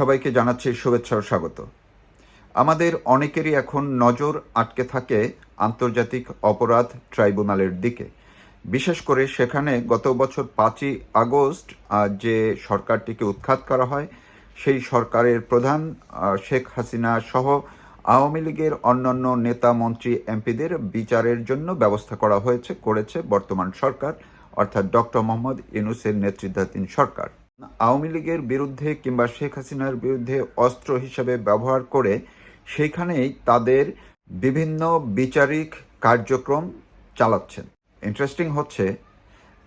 সবাইকে জানাচ্ছি শুভেচ্ছা ও স্বাগত। আমাদের অনেকেরই এখন নজর আটকে থাকে আন্তর্জাতিক অপরাধ ট্রাইব্যুনালের দিকে। বিশেষ করে সেখানে গত বছর পাঁচই আগস্ট যে সরকারটিকে উৎখাত করা হয়, সেই সরকারের প্রধান শেখ হাসিনা সহ আওয়ামী লীগের অন্যান্য নেতা, মন্ত্রী, এমপিদের বিচারের জন্য ব্যবস্থা করা হয়েছে, করেছে বর্তমান সরকার, অর্থাৎ ডক্টর মোহাম্মদ ইউনুসের নেতৃত্বাধীন সরকার। আওয়ামী লীগের বিরুদ্ধে কিংবা শেখ হাসিনার বিরুদ্ধে অস্ত্র হিসেবে ব্যবহার করে সেইখানেই তাদের বিভিন্ন বিচারিক কার্যক্রম চালাচ্ছেন। ইন্টারেস্টিং হচ্ছে,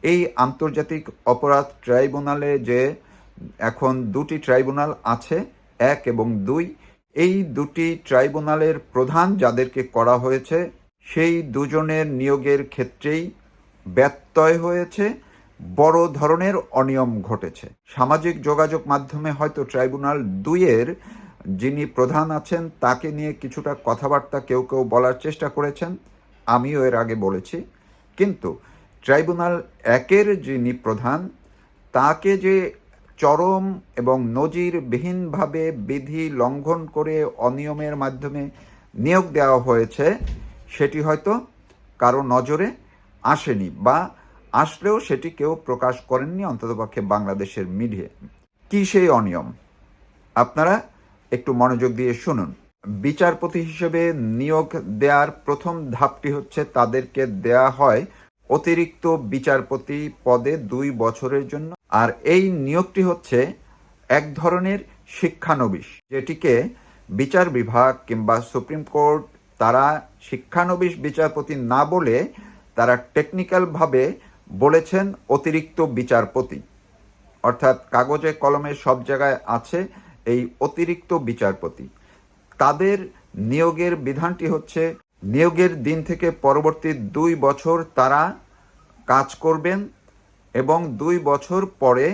এই আন্তর্জাতিক অপরাধ ট্রাইব্যুনালে যে এখন দুটি ট্রাইব্যুনাল আছে, এক এবং দুই, এই দুটি ট্রাইব্যুনালের প্রধান যাদেরকে করা হয়েছে, সেই দুজনের নিয়োগের ক্ষেত্রেই ব্যত্যয় হয়েছে। বড় ধরনের অনিয়ম ঘটেছে। সামাজিক যোগাযোগ মাধ্যমে হয়তো ট্রাইব্যুনাল দুইয়ের যিনি প্রধান আছেন, তাকে নিয়ে কিছুটা কথাবার্তা কেউ কেউ বলার চেষ্টা করেছেন, আমিও এর আগে বলেছি। কিন্তু ট্রাইব্যুনাল একের যিনি প্রধান, তাকে যে চরম এবং নজিরবিহীনভাবে বিধি লঙ্ঘন করে অনিয়মের মাধ্যমে নিয়োগ দেওয়া হয়েছে, সেটি হয়তো কারও নজরে আসেনি বা আসলেও সেটি কেউ প্রকাশ করেননি, অন্ততপক্ষে বাংলাদেশের মিডিয়া। কি সেই অনিয়ম? আপনারা একটু মনোযোগ দিয়ে শুনুন। বিচারপতি হিসেবে নিয়োগ দেওয়ার প্রথম ধাপটি হচ্ছে তাদেরকে দেয়া হয় অতিরিক্ত বিচারপতি পদে দুই বছরের জন্য। আর এই নিয়োগটি হচ্ছে এক ধরনের শিক্ষানবিশ, যেটিকে বিচার বিভাগ কিংবা সুপ্রিম কোর্ট, তারা শিক্ষানবিশ বিচারপতি না বলে তারা টেকনিক্যালভাবে বলেছেন অতিরিক্ত বিচারপতি। অর্থাৎ কাগজে কলমে সব জায়গায় আছে এই অতিরিক্ত বিচারপতি। তাদের নিয়োগের বিধানটি হচ্ছে, নিয়োগের দিন থেকে পরবর্তী দুই বছর তারা কাজ করবেন এবং দুই বছর পরে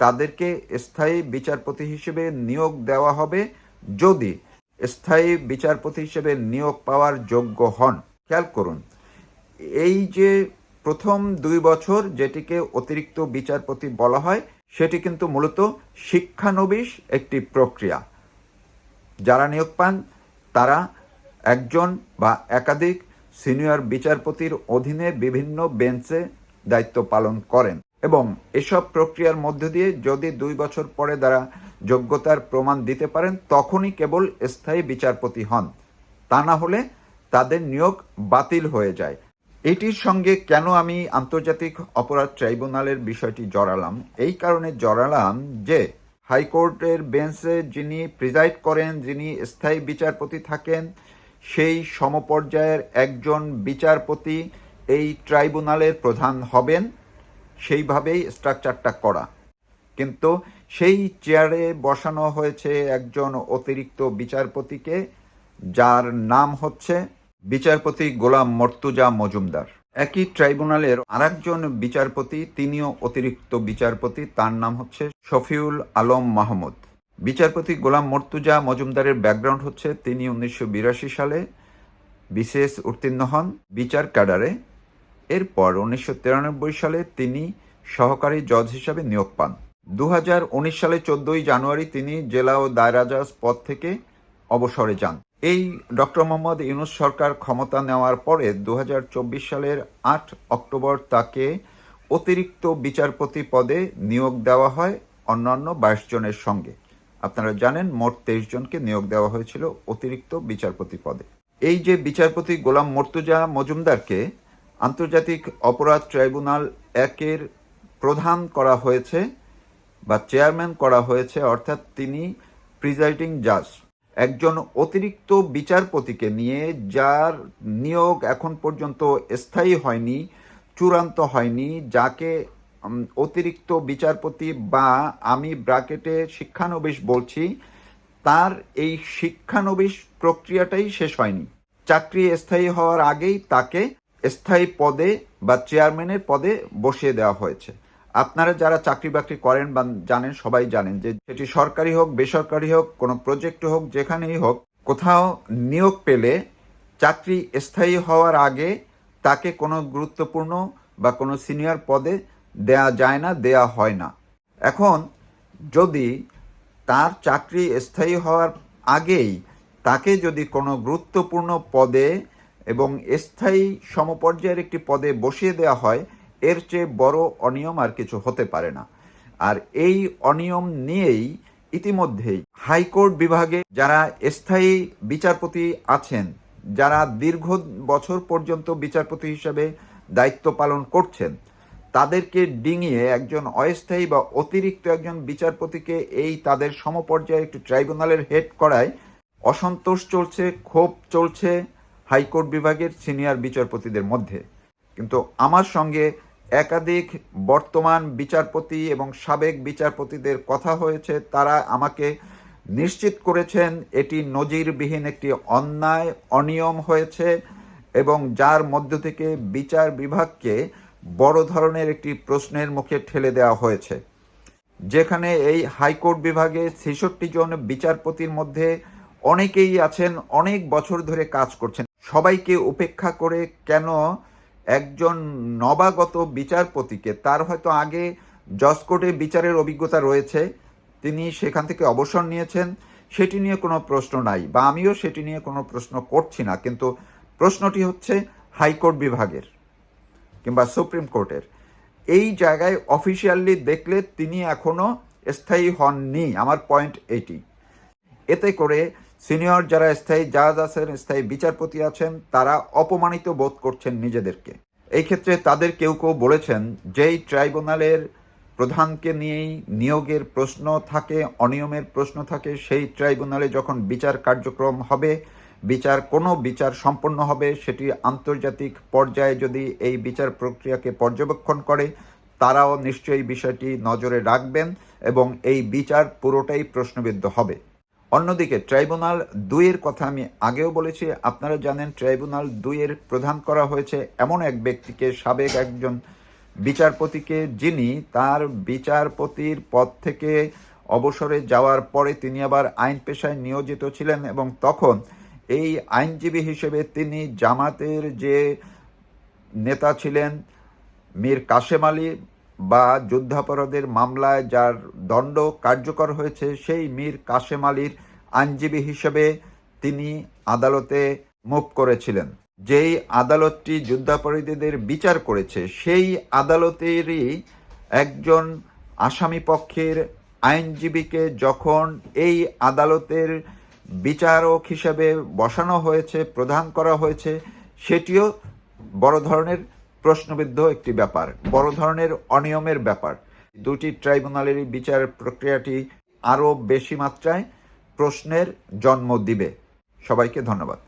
তাদেরকে স্থায়ী বিচারপতি হিসেবে নিয়োগ দেওয়া হবে যদি স্থায়ী বিচারপতি হিসেবে নিয়োগ পাওয়ার যোগ্য হন। খেয়াল করুন, এই যে প্রথম দুই বছর যেটিকে অতিরিক্ত বিচারপতি বলা হয়, সেটি কিন্তু মূলত শিক্ষানবিশ একটি প্রক্রিয়া। যারা নিয়োগ পান, তারা একজন বা একাধিক সিনিয়র বিচারপতির অধীনে বিভিন্ন বেঞ্চে দায়িত্ব পালন করেন এবং এসব প্রক্রিয়ার মধ্য দিয়ে যদি দুই বছর পরে তারা যোগ্যতার প্রমাণ দিতে পারেন, তখনই কেবল স্থায়ী বিচারপতি হন। তা না হলে তাদের নিয়োগ বাতিল হয়ে যায়। এটির সঙ্গে কেন আমি আন্তর্জাতিক অপরাধ ট্রাইব্যুনালের বিষয়টি জড়ালাম? এই কারণে জড়ালাম যে, হাইকোর্টের বেঞ্চে যিনি প্রিজাইড করেন, যিনি স্থায়ী বিচারপতি থাকেন, সেই সমপর্যায়ের একজন বিচারপতি এই ট্রাইব্যুনালের প্রধান হবেন, সেইভাবেই স্ট্রাকচারটা করা। কিন্তু সেই চেয়ারে বসানো হয়েছে একজন অতিরিক্ত বিচারপতিকে, যার নাম হচ্ছে বিচারপতি গোলাম মর্তুজা মজুমদার। একই ট্রাইব্যুনালের আরেকজন বিচারপতি, তিনিও অতিরিক্ত বিচারপতি, তার নাম হচ্ছে শফিউল আলম মাহমুদ। বিচারপতি গোলাম মর্তুজা মজুমদারের ব্যাকগ্রাউন্ড হচ্ছে, তিনি উনিশশো বিরাশি সালে বিশেষ উত্তীর্ণ হন বিচার ক্যাডারে। এরপর উনিশশো তিরানব্বই সালে তিনি সহকারী জজ হিসাবে নিয়োগ পান। দু হাজার উনিশ সালে চোদ্দই জানুয়ারি তিনি জেলা ও দায়রা জজ পদ থেকে অবসরে যান। এই ডক্টর মোহাম্মদ ইউনুস সরকার ক্ষমতা নেওয়ার পরে দু হাজার চব্বিশ সালের আট অক্টোবর তাকে অতিরিক্ত বিচারপতি পদে নিয়োগ দেওয়া হয় অন্যান্য বাইশ জনের সঙ্গে। আপনারা জানেন মোট তেইশ জনকে নিয়োগ দেওয়া হয়েছিল অতিরিক্ত বিচারপতি পদে। এই যে বিচারপতি গোলাম মর্তুজা মজুমদারকে আন্তর্জাতিক অপরাধ ট্রাইব্যুনাল একের প্রধান করা হয়েছে বা চেয়ারম্যান করা হয়েছে, অর্থাৎ তিনি প্রিজাইডিং জাজ। একজন অতিরিক্ত বিচারপতিকে নিয়ে, যার নিয়োগ এখন পর্যন্ত স্থায়ী হয়নি, চূড়ান্ত হয়নি, যাকে অতিরিক্ত বিচারপতি বা আমি ব্র্যাকেটে শিক্ষানবিশ বলছি, তার এই শিক্ষানবিশ প্রক্রিয়াটাই শেষ হয়নি। চাকরি স্থায়ী হওয়ার আগেই তাকে স্থায়ী পদে বা চেয়ারম্যানের পদে বসিয়ে দেওয়া হয়েছে। আপনারা যারা চাকরি বাকরি করেন বা জানেন, সবাই জানেন যে সেটি সরকারি হোক, বেসরকারি হোক, কোনো প্রজেক্ট হোক, যেখানেই হোক, কোথাও নিয়োগ পেলে চাকরি স্থায়ী হওয়ার আগে তাকে কোনো গুরুত্বপূর্ণ বা কোনো সিনিয়র পদে দেয়া যায় না, দেয়া হয় না। এখন যদি তার চাকরি স্থায়ী হওয়ার আগেই তাকে যদি কোনো গুরুত্বপূর্ণ পদে এবং স্থায়ী সমপর্যায়ের একটি পদে বসিয়ে দেওয়া হয় এর চেয়ে বড় অনিয়ম আর কিছু হতে পারে না। আর এই অনিয়ম নিয়েই ইতিমধ্যেই হাইকোর্ট বিভাগে যারা স্থায়ী বিচারপতি আছেন, যারা দীর্ঘ বছর পর্যন্ত বিচারপতি হিসেবে দায়িত্ব পালন করছেন, তাদেরকে ডিঙিয়ে একজন অস্থায়ী বা অতিরিক্ত একজন বিচারপতিকে এই তাদের সমপর্যায়ে একটি ট্রাইব্যুনালের হেড করায় অসন্তোষ চলছে, ক্ষোভ চলছে হাইকোর্ট বিভাগের সিনিয়র বিচারপতিদের মধ্যে। কিন্তু আমার সঙ্গে একাধিক বর্তমান বিচারপতি এবং সাবেক বিচারপতিদের কথা হয়েছে, তারা আমাকে নিশ্চিত করেছেন এটি নজিরবিহীন একটি অন্যায়, অনিয়ম হয়েছে এবং যার মধ্য থেকে বিচার বিভাগকে বড় ধরনের একটি প্রশ্নের মুখে ঠেলে দেওয়া হয়েছে। যেখানে এই হাইকোর্ট বিভাগে ছেষট্টি জন বিচারপতির মধ্যে অনেকেই আছেন, অনেক বছর ধরে কাজ করছেন। সবাইকে উপেক্ষা করে কেন একজন নবাগত বিচারপতিকে, তার হয়তো আগে জজ কোর্টে বিচারের অভিজ্ঞতা রয়েছে, তিনি সেখান থেকে অবসর নিয়েছেন, সেটি নিয়ে কোনো প্রশ্ন নাই, বা আমিও সেটি নিয়ে কোনো প্রশ্ন করছি না, কিন্তু প্রশ্নটি হচ্ছে হাইকোর্ট বিভাগের কিংবা সুপ্রিম কোর্টের। এই জায়গায় অফিসিয়ালি দেখলে তিনি এখনও স্থায়ী হননি, আমার পয়েন্ট এটি। এতে করে সিনিয়র যারা স্থায়ী জাজ আছেন, স্থায়ী বিচারপতি আছেন, তারা অপমানিত বোধ করছেন নিজেদেরকে। এই ক্ষেত্রে তাদের কেউ কেউ বলেছেন, যেই ট্রাইব্যুনালের প্রধানকে নিয়েই নিয়োগের প্রশ্ন থাকে, অনিয়মের প্রশ্ন থাকে, সেই ট্রাইব্যুনালে যখন বিচার কার্যক্রম হবে, বিচার, কোনো বিচার সম্পন্ন হবে, সেটি আন্তর্জাতিক পর্যায়ে যদি এই বিচার প্রক্রিয়াকে পর্যবেক্ষণ করে, তারাও নিশ্চয়ই বিষয়টি নজরে রাখবেন এবং এই বিচার পুরোটাই প্রশ্নবিদ্ধ হবে। অন্যদিকে ট্রাইব্যুনাল দুইয়ের কথা আমি আগেও বলেছি, আপনারা জানেন ট্রাইব্যুনাল দুইয়ের প্রধান করা হয়েছে এমন এক ব্যক্তিকে, সাবেক একজন বিচারপতিকে, যিনি তার বিচারপতির পদ থেকে অবসরে যাওয়ার পরে তিনি আবার আইন পেশায় নিয়োজিত ছিলেন এবং তখন এই আইনজীবী হিসেবে তিনি জামাতের যে নেতা ছিলেন, মীর কাশেম আলী বা যুদ্ধাপরাধের মামলায় যার দণ্ড কার্যকর হয়েছে সেই মীর কাশেম আলীর আইনজীবী হিসেবে তিনি আদালতে মুভ করেছিলেন। যেই আদালতটি যুদ্ধাপরাধীদের বিচার করেছে, সেই আদালতেরই একজন আসামি পক্ষের আইনজীবীকে যখন এই আদালতের বিচারক হিসেবে বসানো হয়েছে প্রদান করা হয়েছে, সেটিও বড় ধরনের প্রশ্নবিদ্ধ একটি ব্যাপার, বড় ধরনের অনিয়মের ব্যাপার। দুটি ট্রাইব্যুনালের বিচার প্রক্রিয়াটি আরও বেশি মাত্রায় প্রশ্নের জন্ম দিবে। সবাইকে ধন্যবাদ।